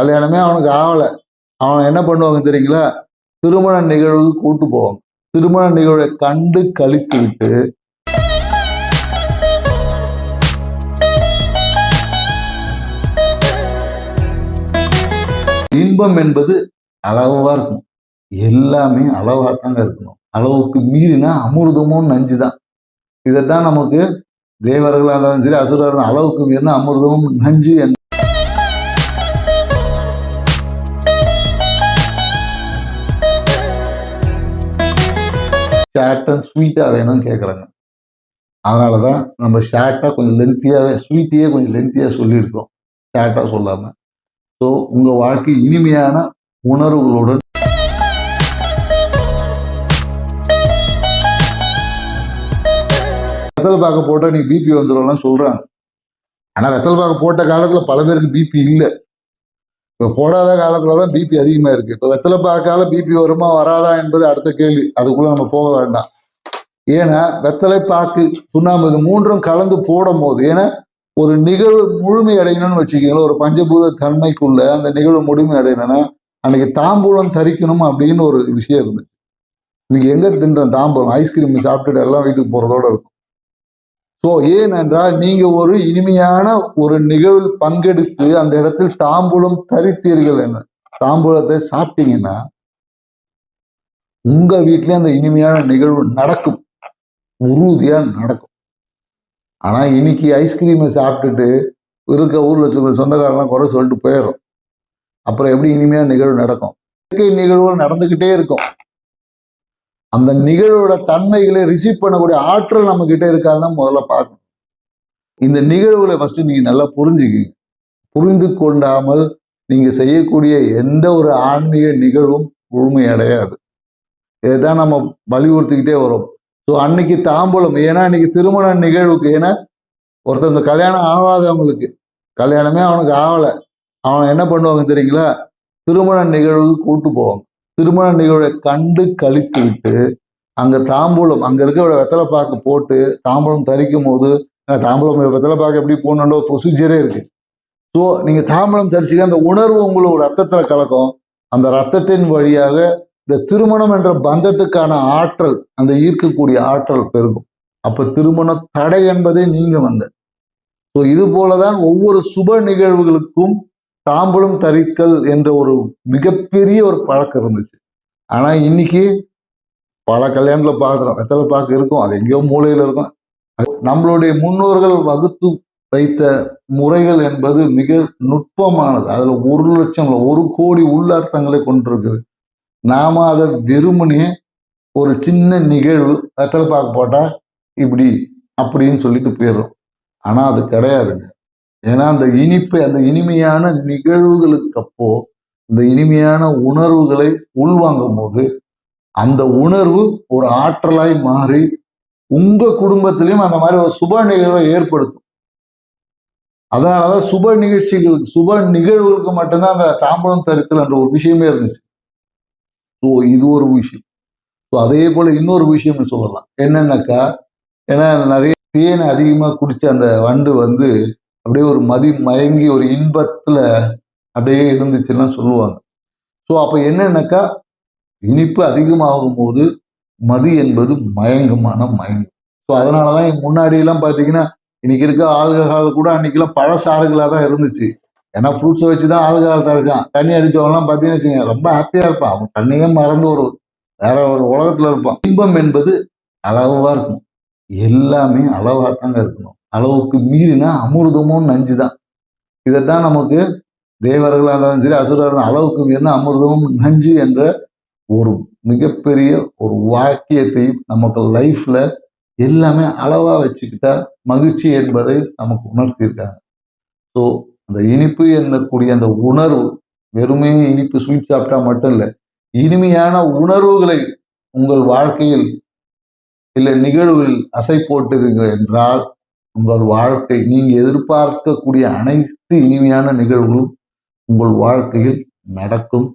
கல்யாணமே அவனுக்கு ஆகலை அவன் என்ன பண்ணுவாங்க தெரியுங்களா? திருமண நிகழ்வுக்கு கூட்டு போவாங்க. திருமண நிகழ்வை கண்டு கழித்து விட்டு இன்பம் என்பது அளவா இருக்கும் எல்லாமே அளவா தாங்க இருக்கணும். அளவுக்கு மீறினா அமிர்தமும் நஞ்சு தான் இதைத்தான் நமக்கு தேவர்களாக இருந்தாலும் சரி அசுரர்கள் அளவுக்கு மீறினா அமிர்தமும் நஞ்சு என்ற ஷார்ட்டாக ஸ்வீட்டாக வேணும்னு கேட்குறாங்க அதனால தான் நம்ம ஷார்ட்டாக கொஞ்சம் லென்த்தியாகவே ஸ்வீட்டையே கொஞ்சம் லென்த்தியாக சொல்லியிருக்கோம். ஷார்ட்டாக சொல்லாமல் ஸோ உங்கள் வாழ்க்கை இனிமையான உணர்வுகளுடன் வெத்தல் பாக்க போட்டால் நீ பிபி வந்துடும்லாம் சொல்கிறாங்க ஆனால் வெத்தல் பாக்க போட்ட காலத்தில் பல பேருக்கு பிபி இல்லை. இப்போ போடாத காலத்தில் தான் பிபி அதிகமாக இருக்குது இப்போ வெத்தலை பாக்கால பிபி வருமா வராதா என்பது அடுத்த கேள்வி. அதுக்குள்ளே நம்ம போக வேண்டாம். ஏன்னா வெத்தலை பாக்கு சுண்ணாம்பு இது மூன்றும் கலந்து போடும் போது ஏன்னா ஒரு நிகழ்வு முழுமை அடையணும்னு வச்சுக்கோங்களேன். ஒரு பஞ்சபூத தன்மைக்குள்ள அந்த நிகழ்வு முழுமை அடையணும்னா அன்னைக்கு தாம்பூலம் தரிக்கணும் அப்படின்னு ஒரு விஷயம் இருந்துச்சு. இன்னைக்கு எங்க தின்றோம் தாம்பூலம்? ஐஸ்கிரீம் சாப்பிட்டுட்டு எல்லாம் வீட்டுக்கு போறதோட இருக்கும். ஸோ ஏனென்றால் நீங்க ஒரு இனிமையான ஒரு நிகழ்வில் பங்கெடுத்து அந்த இடத்தில் தாம்பூலம் தரித்தீர்கள் என்ன தாம்பூலத்தை சாப்பிட்டீங்கன்னா உங்க வீட்டிலே அந்த இனிமையான நிகழ்வு நடக்கும். உறுதியா நடக்கும். ஆனா இன்னைக்கு ஐஸ்கிரீமை சாப்பிட்டுட்டு இருக்க ஊர்ல வச்சுக்கிற சொந்தக்காரெல்லாம் குறை சொல்லிட்டு போயிடும் அப்புறம் எப்படி இனிமையான நிகழ்வு நடக்கும்? இயற்கை நிகழ்வுகள் நடந்துகிட்டே இருக்கும். அந்த நிகழ்வோட தன்மைகளை ரிசீவ் பண்ணக்கூடிய ஆற்றல் நம்ம கிட்ட இருக்காதுன்னு முதல்ல பார்க்கணும். இந்த நிகழ்வுகளை ஃபர்ஸ்ட் நீங்க நல்லா புரிஞ்சுக்கிங்க புரிந்து கொண்டாமல் நீங்க செய்யக்கூடிய எந்த ஒரு ஆன்மீக நிகழ்வும் முழுமையடையாது இதைதான் நம்ம வலியுறுத்திக்கிட்டே வரோம். ஸோ அன்னைக்கு தாம்பூலம் ஏன்னா அன்னைக்கு திருமண நிகழ்வுக்கு ஏன்னா ஒருத்தவங்க கல்யாணம் ஆகாதவங்களுக்கு கல்யாணமே அவனுக்கு ஆகலை. அவன் என்ன பண்ணுவாங்க தெரியுங்களா? திருமண நிகழ்வுக்கு கூட்டு போவாங்க. திருமண நிகழ்வை கண்டு கழித்து விட்டு அங்க தாம்பூலம் அங்க இருக்கிற வெத்தலை பாக்கு போட்டு தாம்பூலம் தரிக்கும் போது தாம்பூலம் வெத்தலை பாக்கு எப்படி போடணுன்ற ப்ரொசீஜரே இருக்கு. ஸோ நீங்க தாம்பூலம் தரிச்சிக்க அந்த உணர்வு உங்களோட ரத்தத்தில் கலக்கும். அந்த ரத்தத்தின் வழியாக இந்த திருமணம் என்ற பந்தத்துக்கான ஆற்றல் அந்த ஈர்க்கக்கூடிய ஆற்றல் பெருகும். அப்போ திருமண தடை என்பதே நீங்க வந்த. ஸோ இது போலதான் ஒவ்வொரு சுப நிகழ்வுகளுக்கும் தாம்பூலம் தரித்தல் என்ற ஒரு மிகப்பெரிய ஒரு பழக்கம் இருந்துச்சு. ஆனா இன்னைக்கு பல கல்யாணத்துல பார்க்குறோம். வெத்தலை பார்க்க இருக்கும்? அது எங்கேயோ மூலையில இருக்கும். நம்மளுடைய முன்னோர்கள் வகுத்து வைத்த முறைகள் என்பது மிக நுட்பமானது. அதில் ஒரு லட்சம் ஒரு கோடி உள்ளர்த்தங்களை கொண்டிருக்குது. நாம அதை வெறுமனே ஒரு சின்ன நிகழ்வு வெத்தலை பார்க்க போட்டா இப்படி அப்படின்னு சொல்லிட்டு போயிடுறோம். ஆனா அது கிடையாதுங்க. ஏன்னா அந்த இனிப்பு அந்த இனிமையான நிகழ்வுகளுக்கு அப்போ இந்த இனிமையான உணர்வுகளை உள்வாங்கும் போது அந்த உணர்வு ஒரு ஆற்றலாய் மாறி உங்க குடும்பத்திலையும் அந்த மாதிரி ஒரு சுப நிகழ்வை ஏற்படுத்தும். அதனாலதான் சுப நிகழ்ச்சிகளுக்கு சுப நிகழ்வுகளுக்கு மட்டும்தான் அந்த தாம்பலம் தரித்தல் என்ற ஒரு விஷயமே இருந்துச்சு. ஸோ இது ஒரு விஷயம். ஸோ அதே போல இன்னொரு விஷயம்னு சொல்லலாம். என்னன்னாக்கா ஏன்னா நிறைய தேனை அதிகமாக குடிச்ச அந்த வண்டு வந்து அப்படியே ஒரு மதி மயங்கி ஒரு இன்பத்தில் அப்படியே இருந்துச்சுன்னா சொல்லுவாங்க. ஸோ அப்போ என்னென்னாக்கா இனிப்பு அதிகமாகும் போது மதி என்பது மயங்கமான மயங்கம் ஸோ அதனால தான் முன்னாடியெல்லாம் பார்த்தீங்கன்னா இன்னைக்கு இருக்க ஆல்கஹால் கூட அன்னைக்கெல்லாம் பழசாறுகளாக தான் இருந்துச்சு. ஏன்னா ஃப்ரூட்ஸை வச்சு தான் ஆல்கஹால் தடுக்கான் தண்ணி அடித்தவங்கலாம் பார்த்தீங்கன்னு வச்சுங்க ரொம்ப ஹாப்பியாக இருப்பான். அவன் தண்ணியே மறந்து ஒரு வேற ஒரு உலகத்தில் இருப்பான். இன்பம் என்பது அளவாக இருக்கும் எல்லாமே அளவாக தாங்க இருக்கணும். அளவுக்கு மீறினா அமிர்தமும் நஞ்சு தான் இதைத்தான் நமக்கு தேவர்களாக இருந்தாலும் சரி அசுரர்களாக இருந்தாலும் அளவுக்கு மீறினா அமிர்தமும் நஞ்சு என்ற ஒரு மிகப்பெரிய ஒரு வாக்கியத்தையும் நமக்கு லைஃப்ல எல்லாமே அளவா வச்சுக்கிட்டா மகிழ்ச்சி என்பதை நமக்கு உணர்த்தியிருக்காங்க. ஸோ அந்த இனிப்பு என்னக்கூடிய அந்த உணர்வு வெறுமே இனிப்பு ஸ்வீட் சாப்பிட்டா மட்டும் இல்லை இனிமையான உணர்வுகளை உங்கள் வாழ்க்கையில் இல்லை நிகழ்வுகளில் அசை போட்டுருங்க என்றால் உங்கள் வாழ்க்கை நீங்க எதிர்பார்க்கக்கூடிய அனைத்து இனிமையான நிகழ்வுகளும் உங்கள் வாழ்க்கையில் நடக்கும்.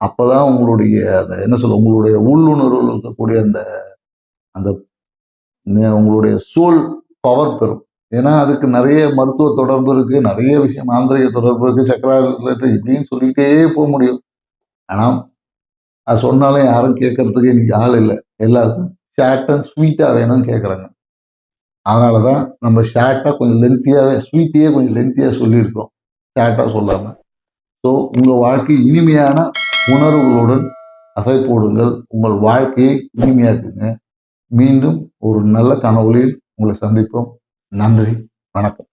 அப்பதான் உங்களுடைய அந்த என்ன சொல்ல உங்களுடைய உள்ளுணர்வில் இருக்கக்கூடிய அந்த அந்த உங்களுடைய சோல் பவர் பெறும். ஏன்னா அதுக்கு நிறைய மருத்துவ தொடர்பு இருக்கு நிறைய விஷயம் ஆந்திரிக தொடர்பு இருக்கு சக்கரா இப்படின்னு சொல்லிக்கிட்டே போக முடியும். ஆனால் அது சொன்னாலும் யாரும் கேட்கறதுக்கு இன்னைக்கு ஆள் இல்லை. எல்லாருக்கும் ஷார்ட் அண்ட் ஸ்வீட்டாக வேணும்னு கேட்குறாங்க. அதனால தான் நம்ம ஷார்ட்டாக கொஞ்சம் லென்த்தியாகவே ஸ்வீட்டையே கொஞ்சம் லென்த்தியாக சொல்லியிருக்கோம் ஷார்ட்டாக சொல்லாமல் ஸோ உங்கள் வாழ்க்கை இனிமையான உணர்வுகளுடன் அசை போடுங்கள். உங்கள் வாழ்க்கையை இனிமையாக்குங்க. மீண்டும் ஒரு நல்ல கனவுகளில் உங்களை சந்திப்போம். நன்றி. வணக்கம்.